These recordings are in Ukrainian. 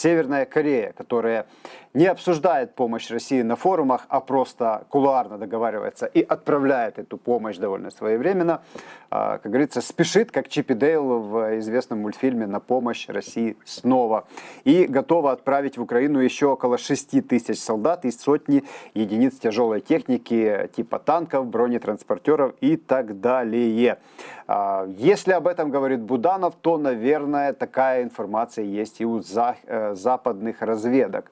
Северная Корея, которая не обсуждает помощь России на форумах, а просто кулуарно договаривается и отправляет эту помощь довольно своевременно, а, как говорится, спешит, как Чип и Дейл в известном мультфильме «На помощь России снова». И готова отправить в Украину еще около 6 тысяч солдат и сотни единиц тяжелой техники типа танков, бронетранспортеров и так далее. А, Если об этом говорит Буданов, то, наверное, такая информация есть и у э, западных разведок.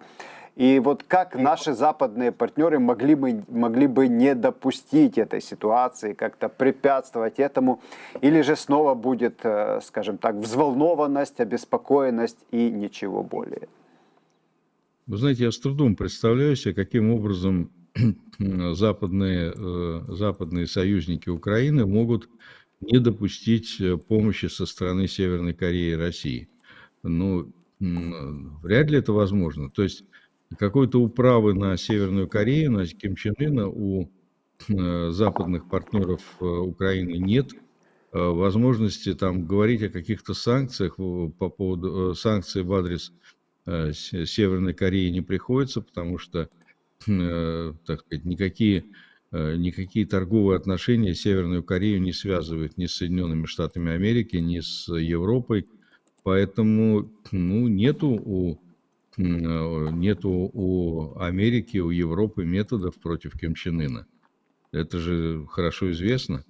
И вот как наши западные партнеры могли бы, могли бы не допустить этой ситуации, как-то препятствовать этому, или же снова будет, э, скажем так, взволнованность, обеспокоенность и ничего более. Вы знаете, я с трудом представляю себе, каким образом западные, э, западные союзники Украины могут не допустить э, помощи со стороны Северной Кореи и России. Ну, вряд ли это возможно. То есть какой-то управы на Северную Корею, на Ким Чен Ына у э, западных партнеров э, Украины нет. Э, Возможности там говорить о каких-то санкциях по поводу санкций в адрес Се- Северной Кореи не приходится, потому что, так сказать, никакие, никакие торговые отношения Северную Корею не связывают ни с Соединенными Штатами Америки, ни с Европой. Поэтому ну, нету у э, нету у Америки, у Европы методов против Ким Чен Ына. Это же хорошо известно.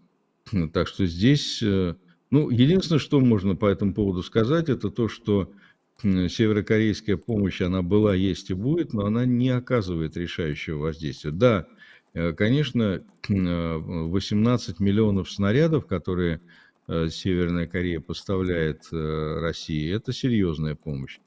Так что здесь, э, ну, единственное, что можно по этому поводу сказать, это то, что северокорейская помощь, она была, есть и будет, но она не оказывает решающего воздействия. Да, э, конечно, э, 18 миллионов снарядов, которые Северная Корея поставляет э, России, это серьезная помощь.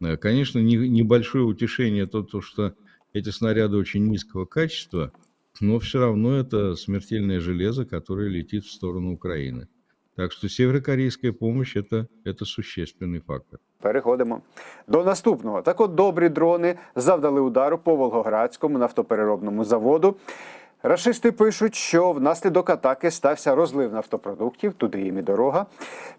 Э, Конечно, не- небольшое утешение то, то, что эти снаряды очень низкого качества, но все равно это смертельное железо, которое летит в сторону Украины. Так что северокорейская помощь это, это существенный фактор. Переходимо до наступного. Так от добрі дрони завдали удару по Волгоградському нафтопереробному заводу. Рашисти пишуть, що внаслідок атаки стався розлив нафтопродуктів, туди їм і дорога.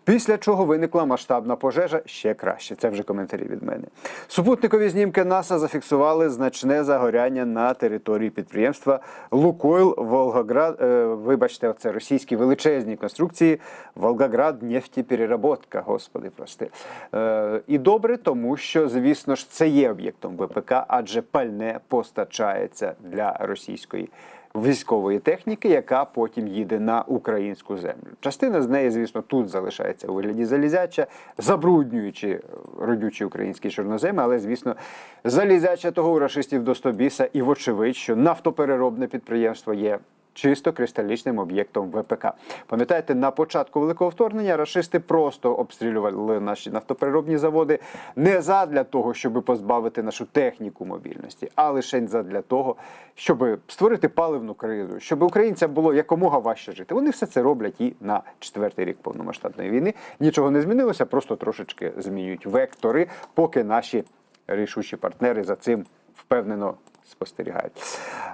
Після чого виникла масштабна пожежа ще краще. Це вже коментарі від мене. Супутникові знімки НАСА зафіксували значне загоряння на території підприємства Лукойл Волгоград. е, вибачте, це російські величезні конструкції Волгоград нефтепереработка, господи, прости. Е, і добре, тому що, звісно ж, це є об'єктом ВПК, адже пальне постачається для російської військової техніки, яка потім їде на українську землю. Частина з неї, звісно, тут залишається у вигляді залізяча, забруднюючи родючі українські чорноземи, але, звісно, залізяча того у рашистів до стобіса, і вочевидь, що нафтопереробне підприємство є чисто кристалічним об'єктом ВПК. Пам'ятаєте, на початку великого вторгнення рашисти просто обстрілювали наші нафтопереробні заводи не задля того, щоб позбавити нашу техніку мобільності, а лише задля того, щоб створити паливну кризу, щоб українцям було якомога важче жити. Вони все це роблять і на четвертий рік повномасштабної війни. Нічого не змінилося, просто трошечки змінюють вектори, поки наші рішучі партнери за цим впевнено спостерігають.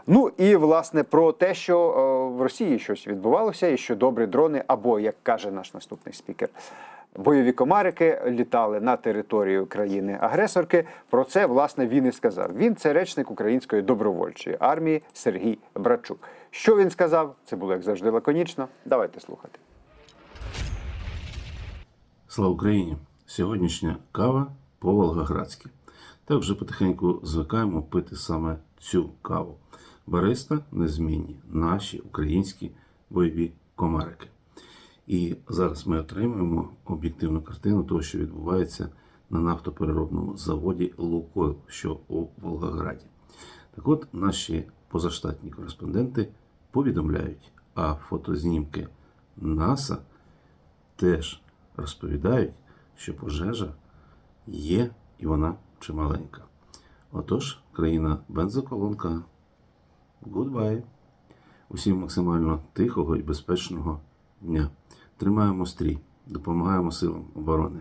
Ну і власне про те, що е, в Росії щось відбувалося, і що добрі дрони, або як каже наш наступний спікер. Бойові комарики літали на територію країни-агресорки. Про це власне він і сказав. Він це речник української добровольчої армії Сергій Брачук. Що він сказав? Це було як завжди лаконічно. Давайте слухати. Слава Україні! Сьогоднішня кава по-волгоградськи. Так вже потихеньку звикаємо пити саме цю каву. Бариста незмінні, наші українські бойові комарики. І зараз ми отримуємо об'єктивну картину того, що відбувається на нафтопереробному заводі Лукойл, що у Волгограді. Так от наші позаштатні кореспонденти повідомляють, а фотознімки НАСА теж розповідають, що пожежа є і вона чималенька. Отож, країна бензоколонка. Гудбай. Усім максимально тихого і безпечного дня. Тримаємо стрій, допомагаємо силам оборони.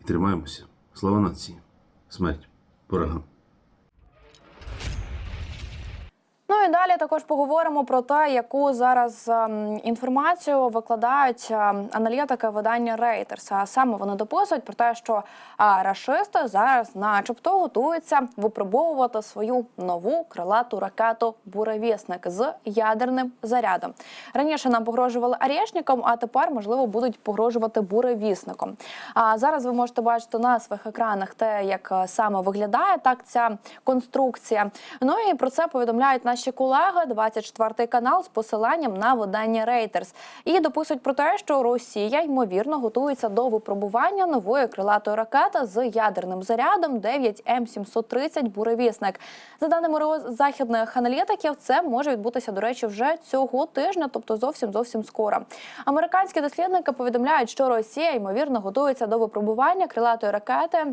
І тримаємося. Слава нації! Смерть ворогам! Далі також поговоримо про те, яку зараз ем, інформацію викладають ем, аналітики видання Reuters. А саме вони дописують про те, що рашисти зараз, начебто, готуються випробовувати свою нову крилату ракету Буревісник з ядерним зарядом. Раніше нам погрожували Арєшніком, а тепер можливо будуть погрожувати буревісником. А зараз ви можете бачити на своїх екранах те, як е, саме виглядає так ця конструкція. Ну і про це повідомляють наші колеги. 24 канал з посиланням на видання Reuters. І дописують про те, що Росія ймовірно готується до випробування нової крилатої ракети з ядерним зарядом 9 М 730 буревісник. За даними західних аналітиків, це може відбутися, до речі, вже цього тижня, тобто зовсім зовсім скоро. Американські дослідники повідомляють, що Росія ймовірно готується до випробування крилатої ракети.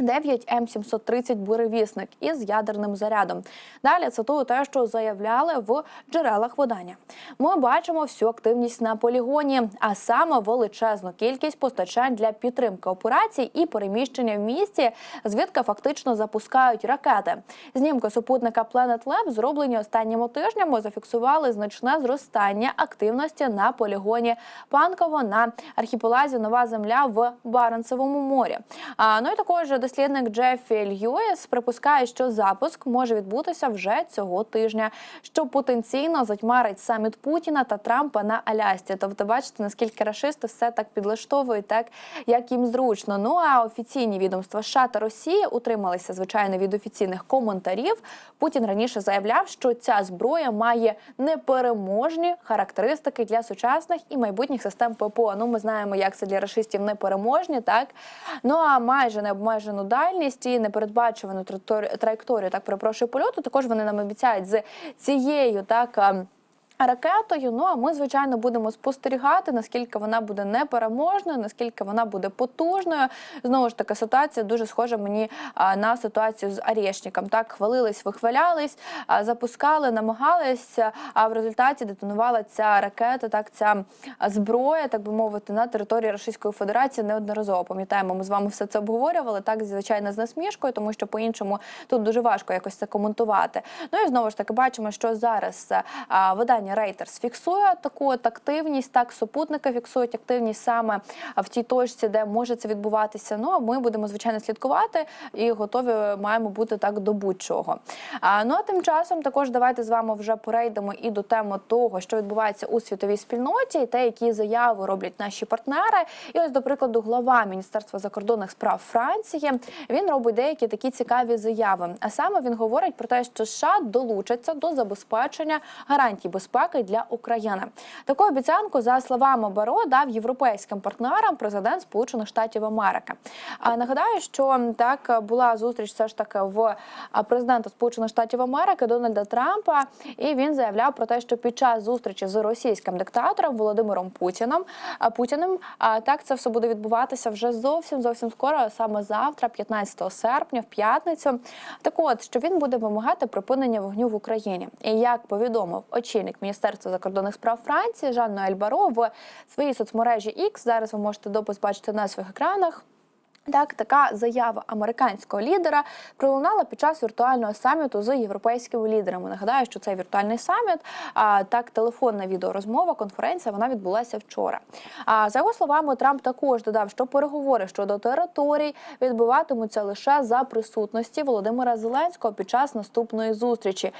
9 М 730 буревісник із ядерним зарядом. Далі цитую те, що заявляли в джерелах видання. Ми бачимо всю активність на полігоні, а саме величезну кількість постачань для підтримки операцій і переміщення в місті, звідки фактично запускають ракети. Знімки супутника Planet Lab, зроблені останніми тижнями, зафіксували значне зростання активності на полігоні Панково на архіпелазі Нова Земля в Баренцевому морі. А ну і також дослідник Джеффі Льюіс припускає, що запуск може відбутися вже цього тижня, що потенційно затьмарить саміт Путіна та Трампа на Алясці. Тобто, бачите, наскільки рашисти все так підлаштовують, так як їм зручно. Ну а офіційні відомства США та Росії утрималися звичайно від офіційних коментарів. Путін раніше заявляв, що ця зброя має непереможні характеристики для сучасних і майбутніх систем ППО. Ну, ми знаємо, як це для рашистів непереможні, так ну а майже необмежену дальність і непередбачувану траєкторію- траєкторію, так перепрошую польоту. Також вони нам обіцяють з цією так. Ракетою, ну а ми звичайно будемо спостерігати, наскільки вона буде непереможною, наскільки вона буде потужною. Знову ж таки, ситуація дуже схожа мені на ситуацію з Арєшніком. Так хвалились, вихвалялись, запускали, намагалися. А в результаті детонувала ця ракета, так ця зброя, так би мовити, на території Російської Федерації неодноразово. Пам'ятаємо, ми з вами все це обговорювали. Так, звичайно, з насмішкою, тому що по-іншому тут дуже важко якось це коментувати. Ну і знову ж таки бачимо, що зараз а, видання Reuters фіксує таку от активність, так супутники фіксують активність саме в тій точці, де може це відбуватися. Ну а ми будемо звичайно слідкувати і готові маємо бути так до будь-чого. А ну а тим часом також давайте з вами вже перейдемо і до теми того, що відбувається у світовій спільноті, і те, які заяви роблять наші партнери. І ось, до прикладу, глава Міністерства закордонних справ Франції він робить деякі такі цікаві заяви. А саме він говорить про те, що США долучаться до забезпечення гарантій безпеки для України. Таку обіцянку, за словами Баро, дав європейським партнерам президент Сполучених Штатів Америки. А нагадаю, що так була зустріч все ж таки в президента Сполучених Штатів Америки Дональда Трампа, і він заявляв про те, що під час зустрічі з російським диктатором Володимиром Путіним Путіним так це все буде відбуватися вже зовсім зовсім скоро, саме завтра, 15 серпня, в п'ятницю. Так от що він буде вимагати припинення вогню в Україні. І як повідомив очільник Міністерства закордонних справ Франції Жан Ноель Баро в своїй соцмережі X, зараз ви можете допис бачити на своїх екранах. Так, така заява американського лідера пролунала під час віртуального саміту з європейськими лідерами. Нагадаю, що цей віртуальний саміт, а так телефонна відеорозмова, конференція, вона відбулася вчора. А за його словами, Трамп також додав, що переговори щодо територій відбуватимуться лише за присутності Володимира Зеленського під час наступної зустрічі.